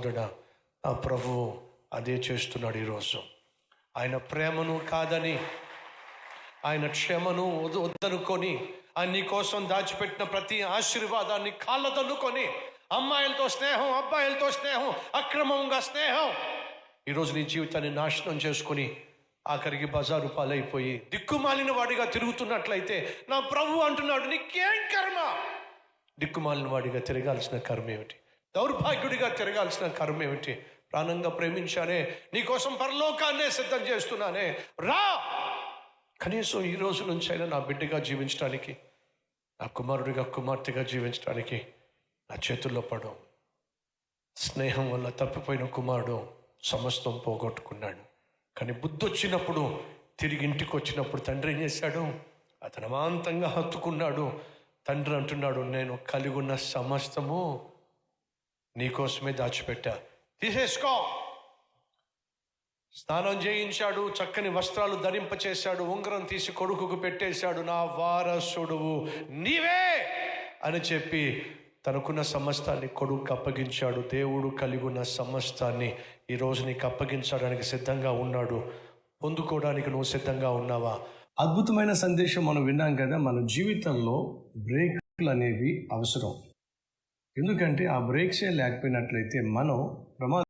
సహోదరుడా ఆ ప్రభువు అదే చేస్తున్నాడు ఈరోజు. ఆయన ప్రేమను కాదని ఆయన క్షమను వద్దనుకొని ఆయన నీ కోసం దాచిపెట్టిన ప్రతి ఆశీర్వాదాన్ని కాళ్ళదల్లుకొని అమ్మాయిలతో స్నేహం అబ్బాయిలతో స్నేహం అక్రమంగా స్నేహం ఈరోజు నీ జీవితాన్ని నాశనం చేసుకొని ఆఖరికి బజారు పాలైపోయి దిక్కుమాలిన వాడిగా తిరుగుతున్నట్లయితే నా ప్రభు అంటున్నాడు నీకేం కర్మ? దిక్కుమాలిన వాడిగా తిరగాల్సిన కర్మ ఏమిటి? దౌర్భాగ్యుడిగా తిరగాల్సిన కర్మ ఏమిటి? ప్రాణంగా ప్రేమించానే నీకోసం పరలోకాన్నే సిద్ధం చేస్తున్నానే. రా! కనీసం ఈ రోజు నుంచి అయినా నా బిడ్డగా జీవించడానికి నా కుమారుడిగా కుమార్తెగా జీవించడానికి నా చేతుల్లో పడం స్నేహం వల్ల తప్పిపోయిన కుమారుడు సమస్తం పోగొట్టుకున్నాడు. కానీ బుద్ధి వచ్చినప్పుడు తిరిగి ఇంటికి వచ్చినప్పుడు తండ్రి ఏం చేశాడు? అతను అమాంతంగా హత్తుకున్నాడు. తండ్రి అంటున్నాడు నేను కలిగి ఉన్న సమస్తము నీకోసమే దాచిపెట్టా. తీసేసుకో. స్నానం చేయించాడు చక్కని వస్త్రాలు ధరింపచేశాడు ఉంగరం తీసి కొడుకుకు పెట్టేశాడు నా వారసుడువు. నీవే అని చెప్పి తనకున్న సమస్తాన్ని కొడుకు అప్పగించాడు. దేవుడు కలిగిన సమస్తాన్ని ఈరోజు నీకు అప్పగించడానికి సిద్ధంగా ఉన్నాడు. పొందుకోవడానికి నువ్వు సిద్ధంగా ఉన్నావా? అద్భుతమైన సందేశం మనం విన్నాం కదా మన జీవితంలో బ్రేక్లు అనేవి అవసరం. ఎందుకంటే ఆ బ్రేక్సే లేకపోయినట్లయితే మనం ప్రమాద